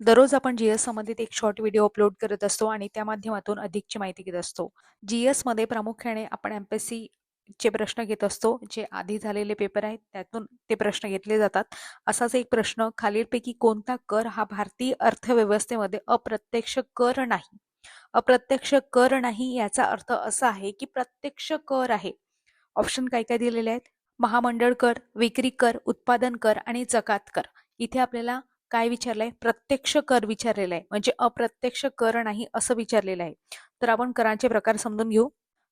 दररोज आपण जी-एस संबंधित एक शॉर्ट व्हिडिओ अपलोड करत असतो आणि त्या माध्यमातून अधिकची माहिती घेत असतो. जी-एसमध्ये प्रामुख्याने आपण एम-पी-एस-सीचे प्रश्न घेत असतो. जे आधी झालेले पेपर आहेत त्यातून ते प्रश्न घेतले जातात. असाच एक प्रश्न खालीलपैकी कोणता कर हा भारतीय अर्थव्यवस्थेमध्ये अप्रत्यक्ष कर नाही? अप्रत्यक्ष कर नाही याचा अर्थ असा आहे की प्रत्यक्ष कर आहे. ऑप्शन काय काय दिलेले आहेत? महामंडळ कर, विक्री कर, उत्पादन कर आणि जकात कर. इथे आपल्याला काय विचारलंय? प्रत्यक्ष कर विचारलेला आहे. म्हणजे अप्रत्यक्ष कर नाही असं विचारलेलं आहे. तर आपण करांचे प्रकार समजून घेऊ.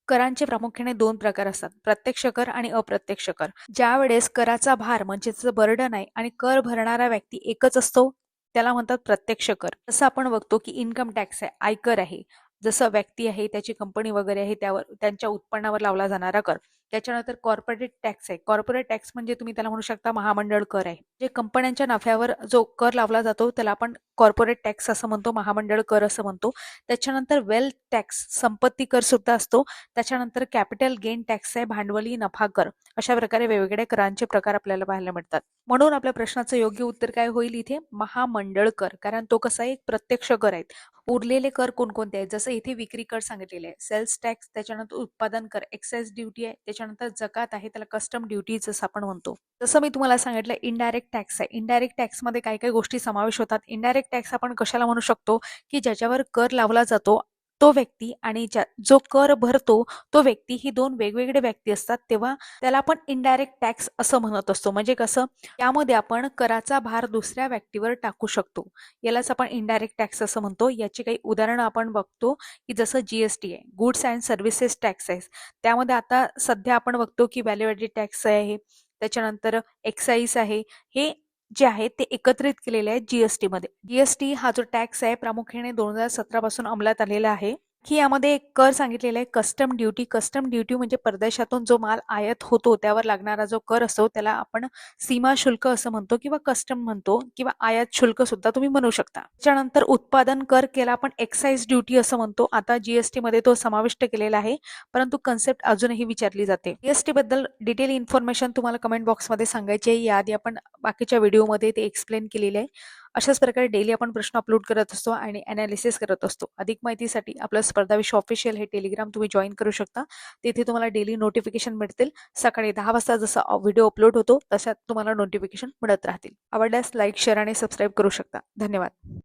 करांचे प्रामुख्याने दोन प्रकार असतात. प्रत्यक्ष कर आणि अप्रत्यक्ष कर. ज्या वेळेस कराचा भार म्हणजे बर्डन आहे आणि कर भरणारा व्यक्ती एकच असतो त्याला म्हणतात प्रत्यक्ष कर. जसं आपण बघतो की इन्कम टॅक्स आहे आयकर आहे. जसं व्यक्ती आहे त्याची कंपनी वगैरे आहे त्यावर त्यांच्या उत्पन्नावर लावला जाणारा कर. त्याच्यानंतर कॉर्पोरेट टॅक्स आहे. कॉर्पोरेट टॅक्स म्हणजे तुम्ही त्याला म्हणू शकता महामंडळ कर आहे. जे कंपन्यांच्या नफ्यावर जो कर लावला जातो त्याला आपण कॉर्पोरेट टॅक्स असं म्हणतो महामंडळ कर असं म्हणतो. त्याच्यानंतर वेल्थ टॅक्स संपत्ती कर सुद्धा असतो. त्याच्यानंतर कॅपिटल गेन टॅक्स आहे भांडवली नफा कर. अशा प्रकारे वेगवेगळ्या करांचे प्रकार आपल्याला पाहायला मिळतात. म्हणून आपल्या प्रश्नाचं योग्य उत्तर काय होईल इथे? महामंडळ कर. कारण तो कसा एक प्रत्यक्ष कर आहेत. उरलेले कर कोणकोणते आहेत? जसं इथे विक्री कर सांगितलेले आहे. सेल्स टॅक्स त्याच्यानंतर उत्पादन कर. एक्साइज ड्युटी आहे. त्याच्यानंतर जकात आहे त्याला कस्टम ड्युटी जसं आपण म्हणतो. जसं मी तुम्हाला सांगितलं इनडायरेक्ट टॅक्स आहे. इनडायरेक्ट टॅक्समध्ये काही काही गोष्टी समावेश होतात. इनडायरेक्ट टॅक्स आपण कशाला म्हणू शकतो? की ज्याच्यावर कर लावला जातो तो व्यक्ती आणि ज्या जो कर भरतो तो व्यक्ती ही दोन वेगवेगळे व्यक्ती असतात तेव्हा त्याला आपण इनडायरेक्ट टॅक्स असं म्हणत असतो. म्हणजे कसं? यामध्ये आपण कराचा भार दुसऱ्या व्यक्तीवर टाकू शकतो. यालाच आपण इनडायरेक्ट टॅक्स असं म्हणतो. याची काही उदाहरणं आपण बघतो की जसं जीएसटी आहे गुड्स अँड सर्व्हिसेस टॅक्स आहे. त्यामध्ये आता सध्या आपण बघतो की व्हॅल्यू टॅक्स आहे त्याच्यानंतर एक्साईज आहे. हे जे आहेत ते एकत्रित केलेले आहेत जीएसटी मध्ये. जीएसटी हा जो टॅक्स आहे प्रामुख्याने दोन हजार सतरा पासून अंमलात आलेला आहे. की यामध्ये एक कर सांगितलेला आहे कस्टम ड्युटी कस्टम ड्युटी म्हणजे परदेशातून जो माल आयात होतो त्यावर लागणारा जो कर असतो त्याला आपण सीमा शुल्क असं म्हणतो किंवा कस्टम म्हणतो किंवा आयात शुल्क सुद्धा तुम्ही म्हणू शकता. त्याच्यानंतर उत्पादन कर केला आपण एक्साइज ड्युटी असं म्हणतो. आता जीएसटी मध्ये तो समाविष्ट केलेला आहे परंतु कन्सेप्ट अजूनही विचारली जाते. जीएसटी बद्दल डिटेल इन्फॉर्मेशन तुम्हाला कमेंट बॉक्समध्ये सांगायची आहे. याआधी आपण बाकीच्या व्हिडिओमध्ये ते एक्सप्लेन केलेले आहे. अशाच प्रकारे डेली आपण प्रश्न अपलोड करत असतो आणि अनालिसिस करत असतो. अधिक माहितीसाठी आपलं स्पर्धाविषय ऑफिशियल हे टेलिग्राम तुम्ही जॉईन करू शकता. तिथे तुम्हाला डेली नोटिफिकेशन मिळतील. सकाळी दहा वाजता जसा व्हिडिओ अपलोड होतो तशात तुम्हाला नोटिफिकेशन मिळत राहतील. आवडल्यास लाईक शेअर आणि सबस्क्राईब करू शकता. धन्यवाद.